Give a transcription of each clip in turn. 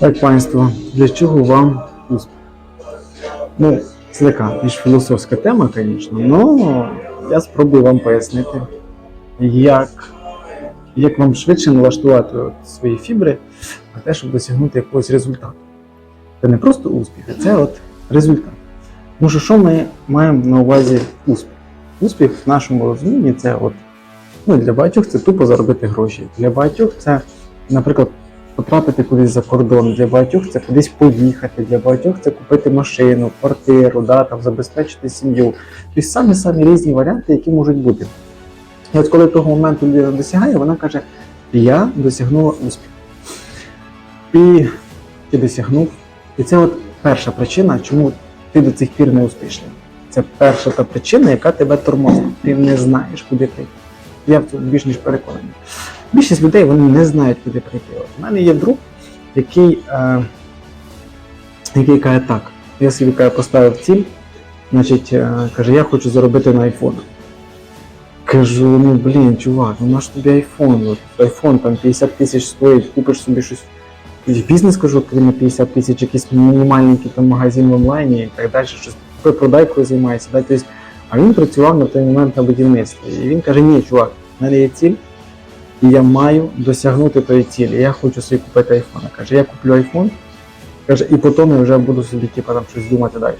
Так, панство, для чого вам успіх? Ну, це така більш філософська тема, звісно, але я спробую вам пояснити, як, як вам швидше налаштувати свої фібри на те, щоб досягнути якогось результату. Це не просто успіх, а це от результат. Тому що що ми маємо на увазі успіх? Успіх в нашому розумінні це от, ну, для багатьох це тупо заробити гроші. Для багатьох це, наприклад, потрапити кудись за кордон, для багатьох це кудись поїхати, для багатьох це купити машину, квартиру, да, там, забезпечити сім'ю. Тобто самі самі різні варіанти, які можуть бути. І от коли того моменту людина досягає, вона каже: Я досягнула успіху. І ти досягнув. І це от перша причина, чому ти до цих пір не успішний. Це перша та причина, яка тебе тормозить. Ти не знаєш, куди прийти. Я в цьому більш ніж переконаний. Більшість людей вони не знають, куди прийти. От У мене є друг, який, е, який каже так. Я собі каже, поставив ціль, значить, е, каже, я хочу заробити на айфон. Кажу, ну блін, чувак, ну наш тобі айфон. От, айфон там 50 тисяч стоїть, купиш собі щось. якийсь Бізнес кажу, коли на 50 тисяч, якийсь мінімальний там магазин в онлайні і так далі, щось купи, продай, займається. Да? Тобто, а він працював на той момент на будівництві. І він каже, ні, чувак, в мене є ціль, і я маю досягнути тої цілі. Я хочу собі купити айфон. Каже, я куплю айфон, каже, і потім я вже буду собі типу, там щось думати далі.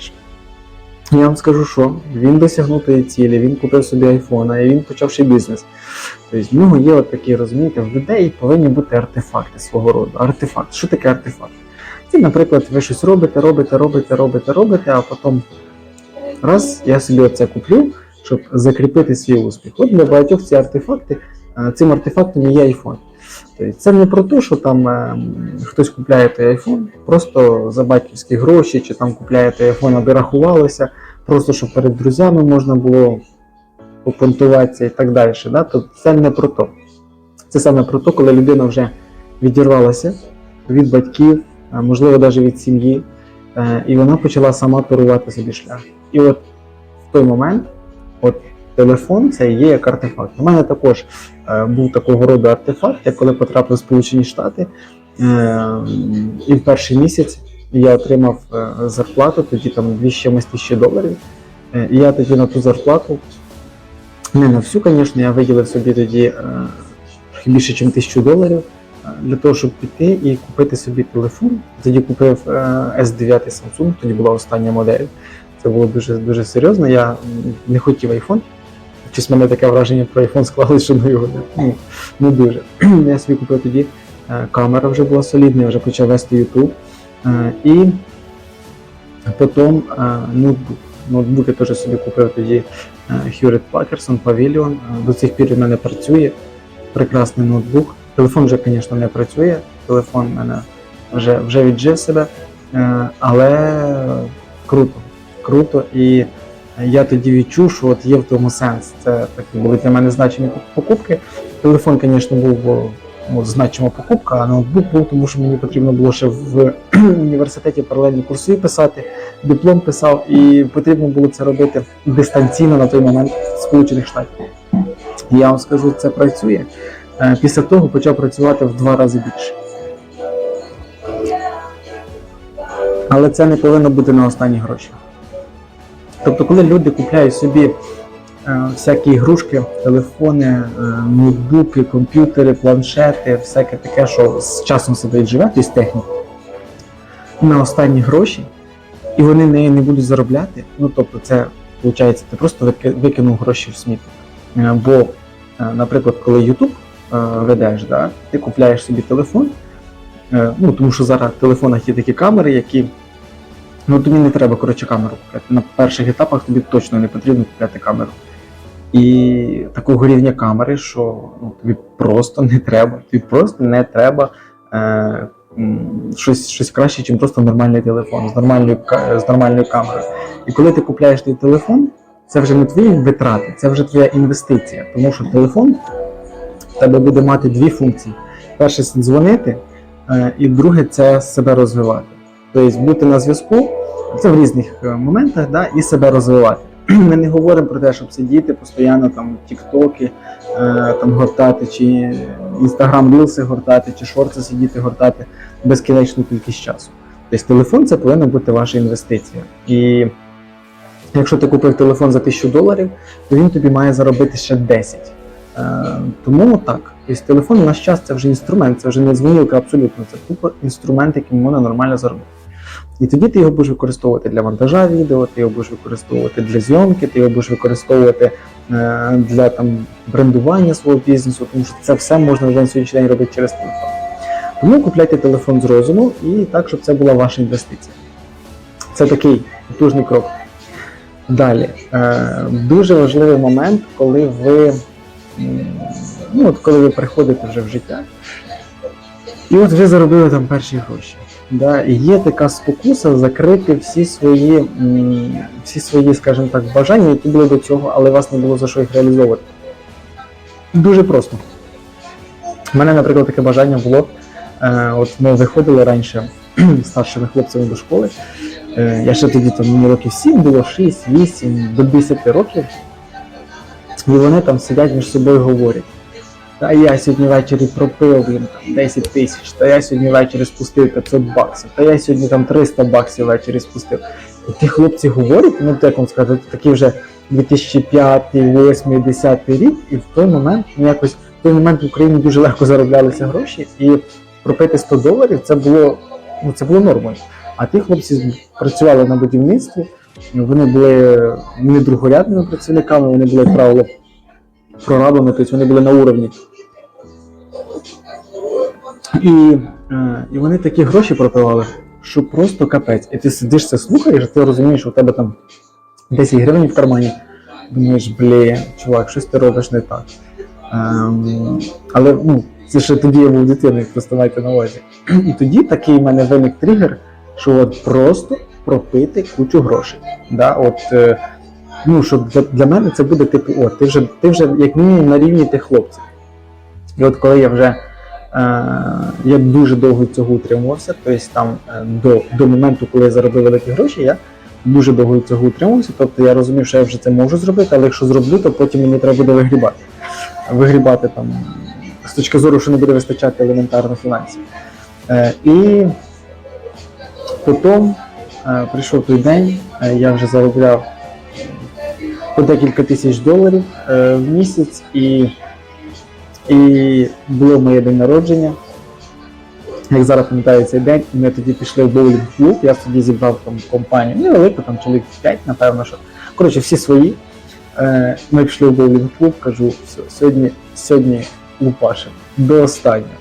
Я вам скажу, що він досягнув тої цілі, він купив собі айфона, і він почав ще бізнес. Тобто в нього є от такі, розумієте, в людей повинні бути артефакти свого роду. Артефакт. Що таке артефакт? Це, наприклад, ви щось робите, робите, робите, робите, робите, а потім раз я собі оце куплю, щоб закріпити свій успіх. От для багатьох ці артефакти, цим артефактом є iPhone. Тобто це не про те, що там е, хтось купляє той iPhone просто за батьківські гроші, чи там купляє той iPhone, аби рахувалося, просто щоб перед друзями можна було попонтуватися і так далі. Да? Тобто це не про то. Це саме про те, коли людина вже відірвалася від батьків, можливо, навіть від сім'ї, е, і вона почала сама турувати собі шлях. І от в той момент, от телефон це є як артефакт. У мене також е, був такого роду артефакт, я коли потрапив в Сполучені Штати, е, і в перший місяць я отримав е, зарплату, тоді там 2 з тисячі доларів. І я тоді на ту зарплату, не на всю, звісно, я виділив собі тоді трохи більше, ніж тисячу доларів для того, щоб піти і купити собі телефон. Тоді купив е, S9 Samsung, тоді була остання модель. Це було дуже дуже серйозно. Я не хотів iPhone. Щось мене таке враження про iPhone склалося, що ну його ну, не дуже. Я собі купив тоді е, камера вже була солідна, я вже почав вести YouTube. Е, І потім е, ноутбук. Ноутбук теж собі купив тоді Hewlett Packard Pavilion. До цих пір в мене працює. Прекрасний ноутбук. Телефон вже, звісно, не працює. Телефон в мене вже, вже віджив себе, але круто. Круто. І я тоді відчув, що от є в тому сенс. Це такі були для мене значимі покупки. Телефон, звісно, був ну, значима покупка, а ноутбук був, тому що мені потрібно було ще в університеті паралельні курси писати, диплом писав, і потрібно було це робити дистанційно на той момент в Сполучених Штатів. Я вам скажу, це працює. Е, Після того почав працювати в два рази більше. Але це не повинно бути на останні гроші. Тобто, коли люди купляють собі е, всякі ігрушки, телефони, е, ноутбуки, комп'ютери, планшети, всяке таке, що з часом себе живе, тобто техніку, на останні гроші, і вони нею не будуть заробляти. Ну тобто, це виходить, ти просто викинув гроші в сміття. Е, Бо, наприклад, коли YouTube ведеш, да, ти купляєш собі телефон, ну тому що зараз в телефонах є такі камери, які Ну тобі не треба коротше камеру купляти. На перших етапах тобі точно не потрібно купляти камеру. І такого рівня камери, що ну, тобі просто не треба. Тобі просто не треба е, щось, щось краще, ніж просто нормальний телефон з нормальною, з нормальною камерою. І коли ти купляєш той телефон, це вже не твої витрати, це вже твоя інвестиція. Тому що телефон в тебе буде мати дві функції: перше дзвонити, е, і друге це себе розвивати. Тобто бути на зв'язку це в різних е, моментах, да, і себе розвивати. Ми не говоримо про те, щоб сидіти постійно там тіктоки е, там гортати, чи інстаграм рілси гортати, чи шорти сидіти гортати безкінечну кількість часу. Тобто телефон це повинна бути ваша інвестиція. І якщо ти купив телефон за 1000 доларів, то він тобі має заробити ще 10. Е, тому так. Тобто телефон в наш час це вже інструмент, це вже не дзвонілка абсолютно, це тупо інструмент, яким можна нормально заробити. І тоді ти його будеш використовувати для монтажа відео, ти його будеш використовувати для зйомки, ти його будеш використовувати е, для там брендування свого бізнесу, тому що це все можна вже на сьогоднішній день робити через телефон. Тому купляйте телефон з розуму і так, щоб це була ваша інвестиція. Це такий потужний крок. Далі, е, дуже важливий момент, коли ви, ну, от коли ви приходите вже в життя, і от ви заробили там перші гроші. Да, і є така спокуса закрити всі свої, всі свої, скажімо так, бажання, які були до цього, але вас не було за що їх реалізовувати. Дуже просто. У мене, наприклад, таке бажання було. Е, от ми виходили раніше старшими хлопцями до школи. Е, я ще тоді там мені років 7 було, 6, 8, до 10 років. І вони там сидять між собою говорять. Та я сьогодні ввечері пропив блін, там 10 тисяч, та я сьогодні ввечері спустив 500 баксів, та я сьогодні там 300 баксів ввечері спустив. І ті хлопці говорять, ну як вам сказати, такі вже 2005, 2008, 10 рік, і в той момент ну, якось в той момент в Україні дуже легко зароблялися гроші, і пропити 100 доларів це було, ну, це було нормою. А ті хлопці працювали на будівництві, вони були не другорядними працівниками, вони були, правило, прорабами, тобто вони були на уровні. І, е, і вони такі гроші пропивали, що просто капець. І ти сидиш це слухаєш, ти розумієш, що у тебе там 10 гривень в кармані. Думаєш, блін, чувак, щось ти робиш не так. Ем, але ну, це ще тоді я був дитиною, просто майте на увазі. І тоді такий в мене виник тригер, що от просто пропити кучу грошей. Да? От, е, ну, щоб для, для мене це буде типу, от, ти вже, ти вже як мінімум на рівні тих хлопців. І от коли я вже я дуже довго цього утримувався, тобто там е, до, до моменту, коли я заробив великі гроші, я дуже довго цього утримувався. Тобто я розумів, що я вже це можу зробити, але якщо зроблю, то потім мені треба буде вигрібати. Вигрібати там з точки зору, що не буде вистачати елементарно фінансів. Е, і потім е, прийшов той день, е, я вже заробляв по декілька тисяч доларів е, в місяць, і, і було моє день народження. Як зараз пам'ятаю цей день, ми тоді пішли в боулінг-клуб, я тоді зібрав там компанію, невелику, там чоловік 5, напевно, що. Коротше, всі свої. Е, Ми пішли в боулінг-клуб, кажу, все, сьогодні, сьогодні лупашимо до останнього.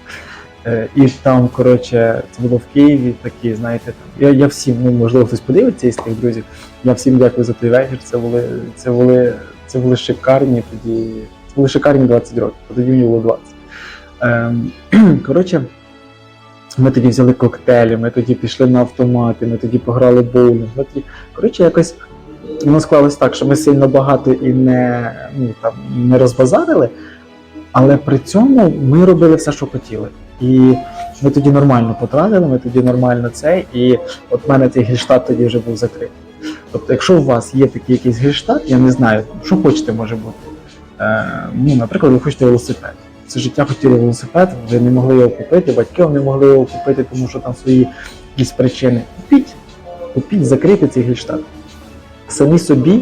Е, І там, коротше, це було в Києві, такі, знаєте, я, я всім, ну можливо, хтось подивиться із тих друзів. Я всім дякую за той вечір. Це були, це були, це були шикарні тоді. Були шикарні 20 років, тоді мені було 20. Ем, коротше, ми тоді взяли коктейлі, ми тоді пішли на автомати, ми тоді пограли боулінг. Ми тоді, коротше, якось воно склалось так, що ми сильно багато і не, ну, там, не розбазарили, але при цьому ми робили все, що хотіли. І ми тоді нормально потратили, ми тоді нормально це, і от в мене цей гельштат тоді вже був закритий. Тобто, якщо у вас є такий якийсь гельштат, я не знаю, що хочете може бути. Е, ну, наприклад, ви хочете велосипед. Все життя хотіли велосипед, ви не могли його купити, батьки не могли його купити, тому що там свої якісь причини. Купіть, купіть, закрийте цей гельштат. Самі собі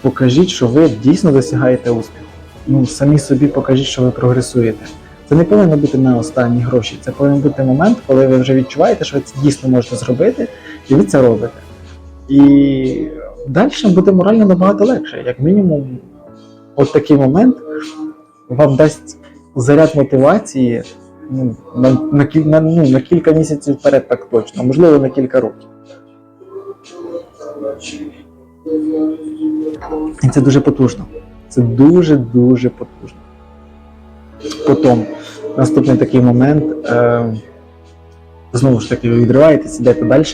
покажіть, що ви дійсно досягаєте успіху. Ну, самі собі покажіть, що ви прогресуєте. Це не повинно бути на останні гроші. Це повинен бути момент, коли ви вже відчуваєте, що ви це дійсно можете зробити, і ви це робите. І далі буде морально набагато легше. Як мінімум, от такий момент вам дасть заряд мотивації ну, на, на, на, ну, на кілька місяців вперед, так точно, можливо, на кілька років. І це дуже потужно. Це дуже-дуже потужно. Потім, наступний такий момент. Е, знову ж таки, ви відриваєтесь, йдете далі.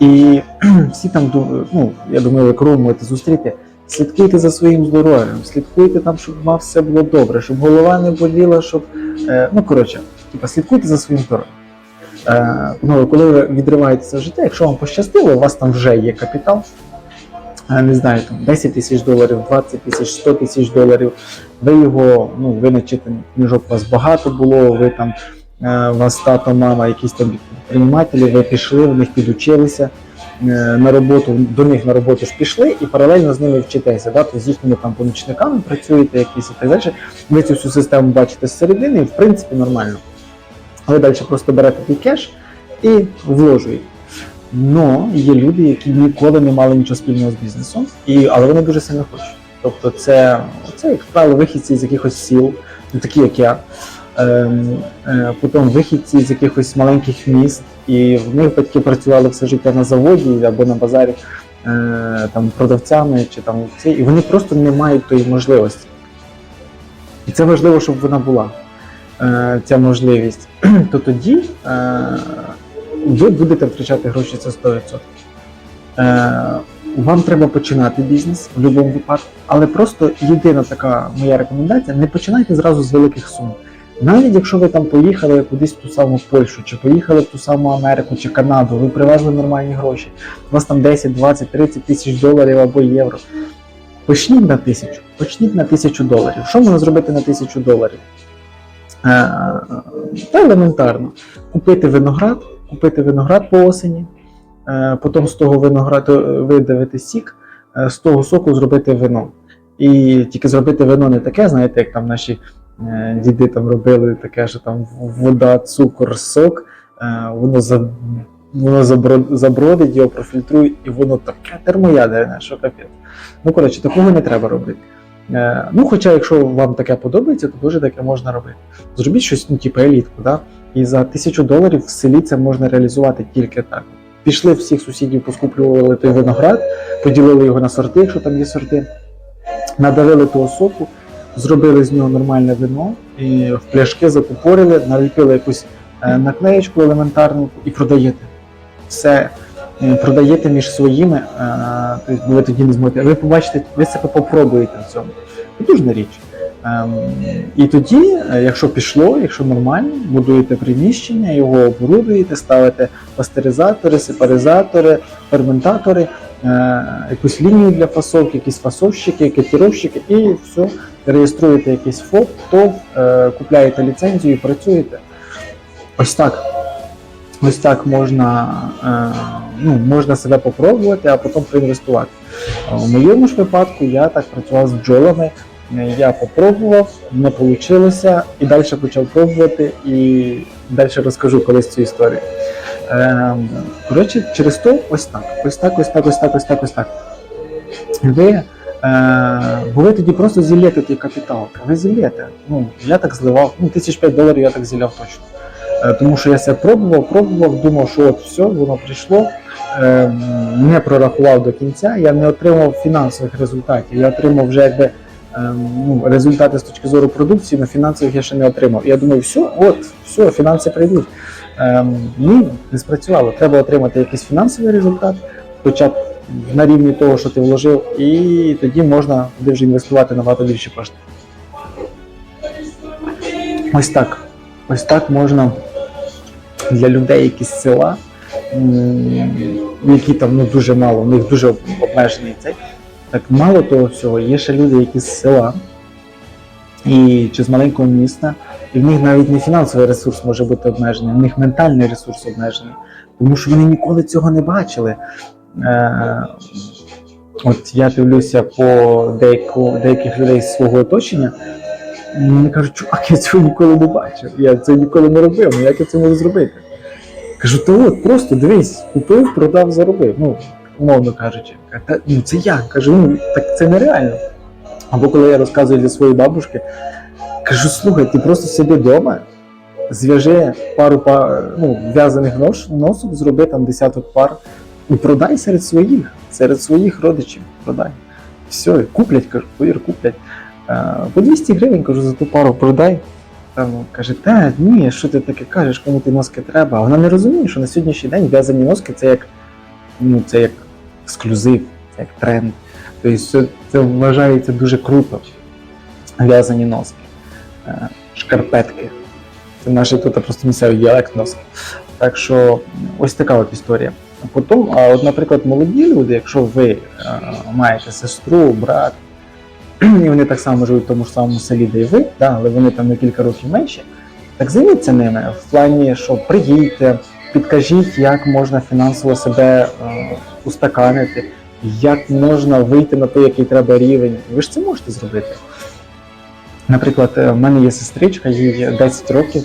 І всі там, ну, я думаю, ви кругом можете зустріти. Слідкуйте за своїм здоров'ям, слідкуйте там, щоб у вас все було добре, щоб голова не боліла, щоб. Е, ну, коротше, слідкуйте за своїм здоров'ям. Е, ну, коли ви відриваєтеся в життя, якщо вам пощастило, у вас там вже є капітал, е, не знаю, там 10 тисяч доларів, 20 тисяч, 100 тисяч доларів. Ви його, ну, ви начитані книжок, у вас багато було, ви там, у вас тато, мама, якісь там підприємателі, ви пішли, в них підучилися на роботу, до них на роботу ж пішли і паралельно з ними вчитеся. Да? Тобто з їхніми там помічниками працюєте якісь і так далі. Ви цю всю систему бачите зсередини, і в принципі нормально. Ви далі просто берете той кеш і вложуєте. Но є люди, які ніколи не мали нічого спільного з бізнесом, і, але вони дуже сильно хочуть. Тобто, це, це як правило, вихідці з якихось сіл, такі як я. Ем, е, потім вихідці з якихось маленьких міст, і в них батьки працювали все життя на заводі або на базарі е, там, продавцями, чи там ці, і вони просто не мають тої можливості. І це важливо, щоб вона була, е, ця можливість. То тоді ви будете втрачати гроші це 100%. Е, вам треба починати бізнес в будь-якому випадку, але просто єдина така моя рекомендація: не починайте зразу з великих сум. Навіть якщо ви там поїхали кудись в ту саму Польщу, чи поїхали в ту саму Америку чи Канаду, ви привезли нормальні гроші, у вас там 10, 20, 30 тисяч доларів або євро. Почніть на тисячу, почніть на тисячу доларів. Що можна зробити на тисячу доларів? Е, Та елементарно. Купити виноград, купити виноград по осені, е, потім з того винограду е, видавити сік, з того соку зробити вино. І тільки зробити вино не таке, знаєте, як там наші діди там робили таке, що там вода, цукор, сок, е, воно за. Воно забродить, його профільтрує, і воно таке термоядерне, що капець. Ну, коротше, такого не треба робити. Е, ну, хоча, якщо вам таке подобається, то дуже таке можна робити. Зробіть щось, ну, типу елітку, да? і за тисячу доларів в селі це можна реалізувати тільки так. Пішли всіх сусідів, поскуплювали той виноград, поділили його на сорти, якщо там є сорти, надавили того соку, зробили з нього нормальне вино, і в пляшки закупорили, наліпили якусь е, наклеєчку елементарну і продаєте. Все е, продаєте між своїми, е, тобто ви тоді не зможете. Ви побачите, ви себе попробуєте в цьому. Потужна річ. Ем, і тоді, е, якщо пішло, якщо нормально, будуєте приміщення, його оборудуєте, ставите пастеризатори, сепаризатори, ферментатори, е, якусь лінію для фасовки, якісь фасовщики, кетіровщики, і все, реєструєте якийсь ФОП, ТОВ, е, купляєте ліцензію і працюєте. Ось так. Ось так можна, е, ну, можна себе попробувати, а потім проінвестувати. Е, У моєму ж випадку я так працював з бджолами. Я попробував, не вийшло, і далі почав пробувати, і далі розкажу колись цю історію. Коротше, через то ось так. Ось так, ось так, ось так, ось так, ось так. Ви, е, бо ви тоді просто зілєте той капітал. Ви зілєте. Ну, я так зливав, ну, тисяч п'ять доларів я так зіляв точно. Е, Тому що я себе пробував, пробував, думав, що от все, воно прийшло, е, не прорахував до кінця, я не отримав фінансових результатів. Я отримав вже якби ну, результати з точки зору продукції, але фінансових я ще не отримав. Я думаю, все, от, все, фінанси прийдуть. Е, ні, не спрацювало. Треба отримати якийсь фінансовий результат, хоча б на рівні того, що ти вложив, і тоді можна туди вже інвестувати набагато більше коштів. Ось так. Ось так можна для людей, які з села, які там ну, дуже мало, у них дуже обмежений цей. Так мало того всього, є ще люди, які з села і чи з маленького міста, і в них навіть не фінансовий ресурс може бути обмежений, в них ментальний ресурс обмежений, тому що вони ніколи цього не бачили. Е, от я дивлюся по деяку, деяких людей з свого оточення, вони кажуть, чувак, я цього ніколи не бачив, я це ніколи не робив, ну як я це можу зробити? Кажу, та от просто дивись, купив, продав, заробив. Ну, умовно кажучи, та, ну це я. Кажу, ну так це нереально. Або коли я розказую для своєї бабушки, кажу, слухай, ти просто сиди вдома, зв'яжи пару пар, ну, в'язаних нож, носок, зроби там десяток пар і продай серед своїх, серед своїх родичів. Продай. Все, куплять, кажу, повір, куплять. Е, По 200 гривень, кажу, за ту пару продай. Там каже, та ні, що ти таке кажеш, кому ти носки треба. А вона не розуміє, що на сьогоднішній день в'язані носки це як, ну, це як ексклюзив, це як тренд. Тобто це, вважається дуже круто. В'язані носки, е, шкарпетки. Це наш тут просто місцевий діалект носки. Так що ось така от історія. Потім, а от, наприклад, молоді люди, якщо ви е, маєте сестру, брат, і вони так само живуть в тому ж самому селі, де і ви, да, але вони там на кілька років менші, так займіться ними в плані, що приїдьте, підкажіть, як можна фінансово себе е, устаканити, як можна вийти на той, який треба рівень. Ви ж це можете зробити. Наприклад, е, в мене є сестричка, їй 10 років,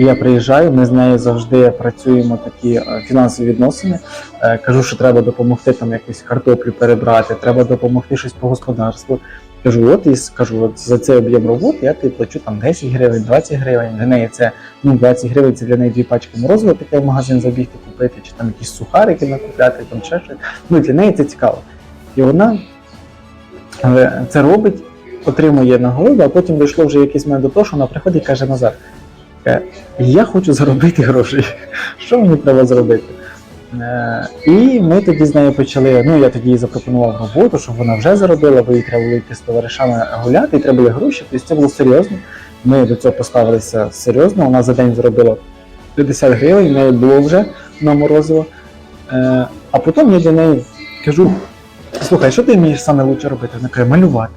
і я приїжджаю, ми з нею завжди працюємо такі е, фінансові відносини. Е, Кажу, що треба допомогти там якусь картоплю перебрати, треба допомогти щось по господарству. Кажу, от і с- кажу, от за цей об'єм роботи я тобі плачу там 10 гривень, 20 гривень. Для неї це ну 20 гривень це для неї дві пачки морозива, таке в магазин забігти купити, чи там якісь сухарики накупляти, там ще щось. Ну для неї це цікаво. І вона е, це робить, отримує нагороду, а потім дійшло вже якийсь момент до того, що вона приходить і каже Назар, я хочу заробити гроші. Що мені треба зробити? Е, І ми тоді з нею почали. Ну я тоді їй запропонував роботу, щоб вона вже заробила, бо їй треба було йти з товаришами гуляти, і треба були гроші. Тобто це було серйозно. Ми до цього поставилися серйозно. Вона за день заробила 50 гривень, в неї було вже на морозиво. Е, А потім я для неї кажу: слухай, що ти вмієш саме лучше робити? Вона каже, малювати.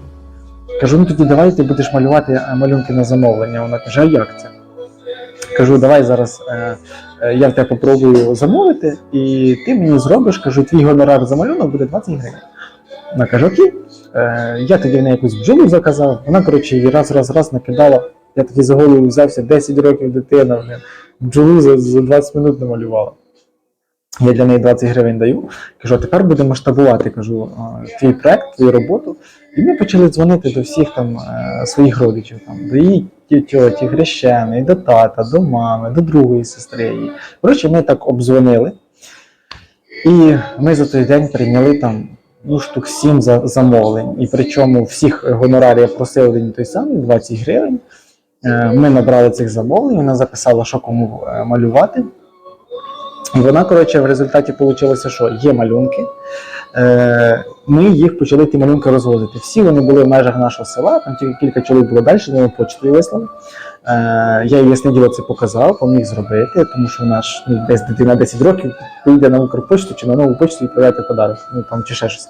Кажу, ну тоді давай ти будеш малювати е, малюнки на замовлення. Вона каже, а як це? Кажу, давай зараз е, е, я в тебе попробую замовити, і ти мені зробиш, кажу, твій гонорар за малюнок буде 20 гривень. Вона каже, окей. Е, я тоді в неї якусь бджолу заказав. Вона, коротше, її раз, раз, раз накидала. Я тоді за голову взявся 10 років дитина, бджолу за, за 20 минут намалювала. Я для неї 20 гривень даю. Кажу, а тепер будемо масштабувати кажу, твій проект, твою роботу. І ми почали дзвонити до всіх там е, своїх родичів, там, до її ті- тьоті, хрещеної, до тата, до мами, до другої сестри. Коротше, ми так обдзвонили. І ми за той день прийняли там ну, штук 7 за, замовлень. І причому всіх гонорарів я просив один той самий 20 гривень. Е, Ми набрали цих замовлень, вона записала, що кому е, малювати. Вона, коротше, в результаті вийшло, що є малюнки. Е, Ми їх почали ті малюнки розвозити. Всі вони були в межах нашого села, там тільки кілька чоловік було далі, ми почтою вислали. Е, Я їй ясне діло це показав, поміг зробити, тому що вона ж ну, десь дитина 10 років поїде на Укрпошту чи на нову почту і відправляти подарок, ну там чи ще щось.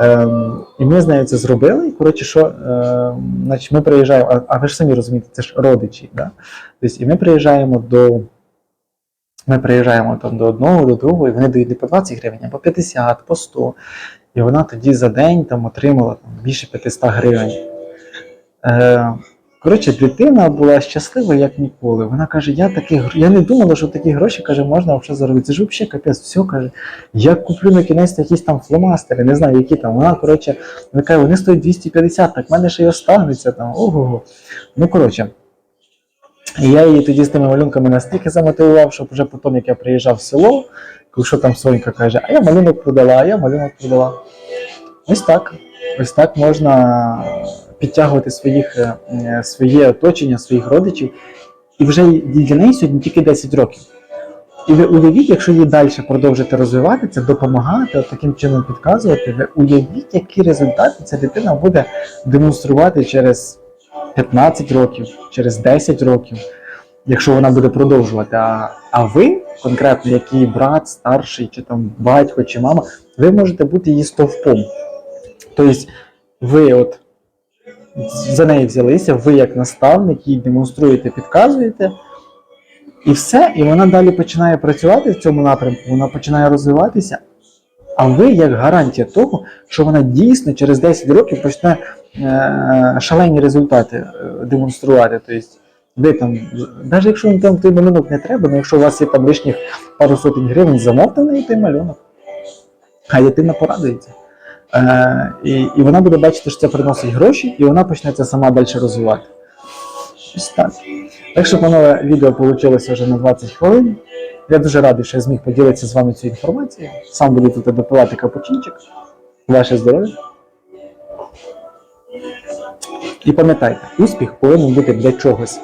Ем, і ми з нею це зробили. І коротше, що ем, значить, ми приїжджаємо, а, а ви ж самі розумієте, це ж родичі. Да? Тобто, і ми приїжджаємо до. Ми приїжджаємо там до одного, до другого, і вони дають не по 20 гривень, а по 50, по 100. І вона тоді за день там отримала там, більше 500 гривень. Е, коротше, дитина була щаслива, як ніколи. Вона каже: я такі, я не думала, що такі гроші каже, можна взагалі заробити. Це ж взагалі капець, все каже. Я куплю на кінець якісь там фломастери, не знаю, які там. Вона, коротше, вона каже, вони стоять 250, так в мене ще й остануться там. Ого. Ну, коротше. І я її тоді з тими малюнками настільки замотивував, щоб вже потім, як я приїжджав в село, коли що там Сонька каже, а я малюнок продала, а я малюнок продала. Ось так. Ось так можна підтягувати своїх, е, е, своє оточення, своїх родичів. І вже для неї сьогодні тільки 10 років. І ви уявіть, якщо її далі продовжити розвивати, це допомагати, таким чином підказувати, ви уявіть, які результати ця дитина буде демонструвати через 15 років, через 10 років, якщо вона буде продовжувати. А, а ви, конкретно, як її брат, старший, чи там батько, чи мама, ви можете бути її стовпом. Тобто, ви от за неї взялися, ви як наставник, їй демонструєте, підказуєте. І все, і вона далі починає працювати в цьому напрямку, вона починає розвиватися. А ви як гарантія того, що вона дійсно через 10 років почне шалені результати е, демонструвати. Тобто, ви там, навіть якщо там той малюнок не треба, але якщо у вас є там лишніх пару сотень гривень, замовте неї той малюнок. Хай дитина порадується. Е, і, і вона буде бачити, що це приносить гроші, і вона почне це сама далі розвивати. Ось так. Так що, панове, відео вийшло вже на 20 хвилин. Я дуже радий, що я зміг поділитися з вами цією інформацією. Сам буду допивати капучинчик. Ваше здоров'я. І пам'ятайте, успіх повинен бути для чогось.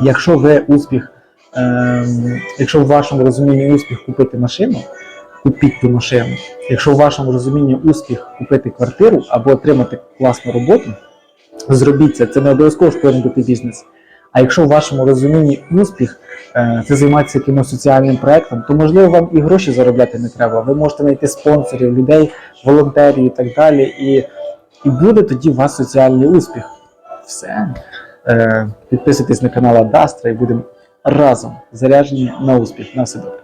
Якщо ви успіх, ем, якщо в вашому розумінні успіх купити машину, купіть ту машину. Якщо в вашому розумінні успіх купити квартиру або отримати класну роботу, зробіть це. Це не обов'язково ж повинен бути бізнес. А якщо в вашому розумінні успіх е, це займатися якимось соціальним проектом, то можливо вам і гроші заробляти не треба. Ви можете знайти спонсорів, людей, волонтерів і так далі. І, і буде тоді у вас соціальний успіх. Все. Е, підписуйтесь на канал Адастра і будемо разом заряджені на успіх. На все добре.